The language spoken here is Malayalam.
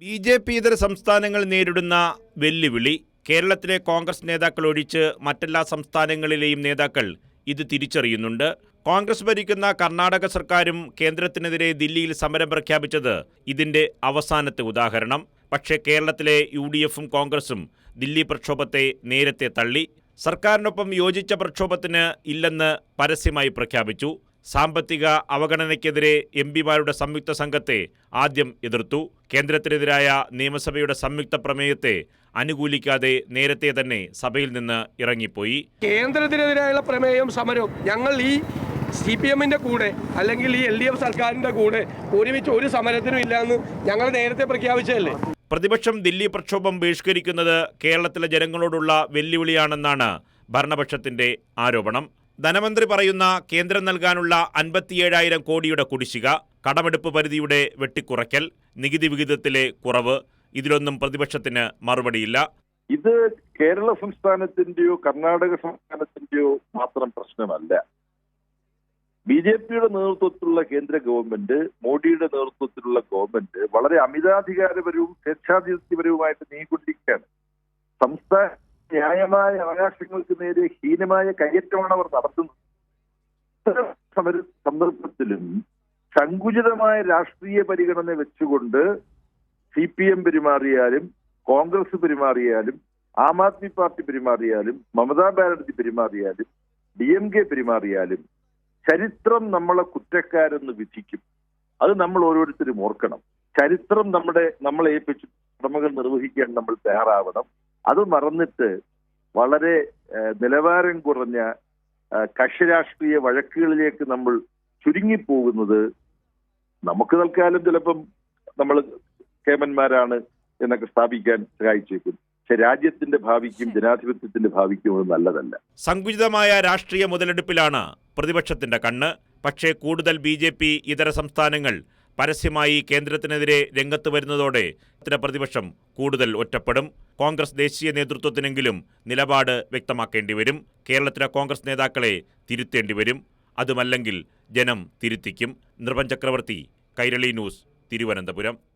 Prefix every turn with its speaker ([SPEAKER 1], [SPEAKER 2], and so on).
[SPEAKER 1] ബി ജെ പി ഇതര സംസ്ഥാനങ്ങൾ നേരിടുന്ന വെല്ലുവിളി കേരളത്തിലെ കോൺഗ്രസ് നേതാക്കൾ ഒഴിച്ച് മറ്റെല്ലാ സംസ്ഥാനങ്ങളിലെയും നേതാക്കൾ ഇത് തിരിച്ചറിയുന്നുണ്ട്. കോൺഗ്രസ് ഭരിക്കുന്ന കർണാടക സർക്കാരും കേന്ദ്രത്തിനെതിരെ ദില്ലിയിൽ സമരം പ്രഖ്യാപിച്ചത് ഇതിന്റെ അവസാനത്തെ ഉദാഹരണം. പക്ഷേ കേരളത്തിലെ യു ഡി എഫും കോൺഗ്രസും ദില്ലി പ്രക്ഷോഭത്തെ നേരത്തെ തള്ളി. സർക്കാരിനൊപ്പം യോജിച്ച പ്രക്ഷോഭത്തിന് ഇല്ലെന്ന് പരസ്യമായി പ്രഖ്യാപിച്ചു. സാമ്പത്തിക അവഗണനയ്ക്കെതിരെ എം പിമാരുടെ സംയുക്ത സംഘത്തെ ആദ്യം എതിർത്തു. കേന്ദ്രത്തിനെതിരായ നിയമസഭയുടെ സംയുക്ത പ്രമേയത്തെ അനുകൂലിക്കാതെ നേരത്തെ തന്നെ സഭയിൽ നിന്ന് ഇറങ്ങിപ്പോയി.
[SPEAKER 2] കേന്ദ്രത്തിനെതിരായുള്ള പ്രമേയം സമരവും ഞങ്ങൾ ഈ സി പി എമ്മിന്റെ കൂടെ അല്ലെങ്കിൽ ഈ എൽ ഡി എഫ് സർക്കാരിന്റെ കൂടെ ഒരുമിച്ച് ഒരു സമരത്തിനും ഇല്ലയെന്ന് ഞങ്ങൾ നേരത്തെ പ്രഖ്യാപിച്ചതല്ലേ?
[SPEAKER 1] പ്രതിപക്ഷം ദില്ലി പ്രക്ഷോഭം ബഹിഷ്കരിക്കുന്നത് കേരളത്തിലെ ജനങ്ങളോടുള്ള വെല്ലുവിളിയാണെന്നാണ് ഭരണപക്ഷത്തിന്റെ ആരോപണം. ധനമന്ത്രി പറയുന്ന കേന്ദ്രം നൽകാനുള്ള അൻപത്തിയേഴായിരം കോടിയുടെ കുടിശ്ശിക കടമെടുപ്പ് പരിധിയുടെ വെട്ടിക്കുറയ്ക്കൽ നികുതി വിഹിതത്തിലെ കുറവ് ഇതിലൊന്നും പ്രതിപക്ഷത്തിന് മറുപടിയില്ല.
[SPEAKER 3] ഇത് കേരള സംസ്ഥാനത്തിന്റെയോ കർണാടക സംസ്ഥാനത്തിന്റെയോ മാത്രം പ്രശ്നമല്ല. ബി ജെ പിയുടെ നേതൃത്വത്തിലുള്ള കേന്ദ്ര ഗവൺമെന്റ് മോഡിയുടെ നേതൃത്വത്തിലുള്ള ഗവൺമെന്റ് വളരെ അമിതാധികാരപരവും സ്വേച്ഛാധിപത്യപരവുമായിട്ട് നീങ്ങിക്കൊണ്ടിരിക്കുകയാണ്. സംസ്ഥാന ന്യായമായ അവകാശങ്ങൾക്ക് നേരെ ഹീനമായ കയ്യേറ്റമാണ് അവർ നടത്തുന്നത്. സമര സന്ദർഭത്തിലും സങ്കുചിതമായ രാഷ്ട്രീയ പരിഗണന വെച്ചുകൊണ്ട് സി പി എം പെരുമാറിയാലും കോൺഗ്രസ് പെരുമാറിയാലും ആം ആദ്മി പാർട്ടി പെരുമാറിയാലും മമതാ ബാനർജി പെരുമാറിയാലും ഡി എം കെ പെരുമാറിയാലും ചരിത്രം നമ്മളെ കുറ്റക്കാരെന്ന് വിധിക്കും. അത് നമ്മൾ ഓരോരുത്തരും ഓർക്കണം. ചരിത്രം നമ്മുടെ നമ്മളെ ഏൽപ്പിച്ച് കടമകൾ നിർവഹിക്കാൻ നമ്മൾ തയ്യാറാവണം. അത് മറന്നിട്ട് വളരെ നിലവാരം കുറഞ്ഞ കക്ഷരാഷ്ട്രീയ വഴക്കുകളിലേക്ക് നമ്മൾ ചുരുങ്ങിപ്പോകുന്നത് നമുക്ക് തൽക്കാലം ചിലപ്പം നമ്മൾ കേമന്മാരാണ് എന്നൊക്കെ സ്ഥാപിക്കാൻ സഹായിച്ചേക്കും. പക്ഷെ രാജ്യത്തിന്റെ ഭാവിക്കും ജനാധിപത്യത്തിന്റെ ഭാവിക്കും അത് നല്ലതല്ല.
[SPEAKER 1] സങ്കുചിതമായ രാഷ്ട്രീയ മുതലെടുപ്പിലാണ് പ്രതിപക്ഷത്തിന്റെ കണ്ണ്. പക്ഷേ കൂടുതൽ ബി ഇതര സംസ്ഥാനങ്ങൾ പരസ്യമായി കേന്ദ്രത്തിനെതിരെ രംഗത്ത് വരുന്നതോടെ പ്രതിപക്ഷം കൂടുതൽ ഒറ്റപ്പെടും. കോൺഗ്രസ് ദേശീയ നേതൃത്വത്തിനെങ്കിലും നിലപാട് വ്യക്തമാക്കേണ്ടി വരും. കേരളത്തിലെ കോൺഗ്രസ് നേതാക്കളെ തിരുത്തേണ്ടി വരും. അതുമല്ലെങ്കിൽ ജനം തിരുത്തിക്കും. നൃപൻ ചക്രവർത്തി കൈരളി ന്യൂസ് തിരുവനന്തപുരം.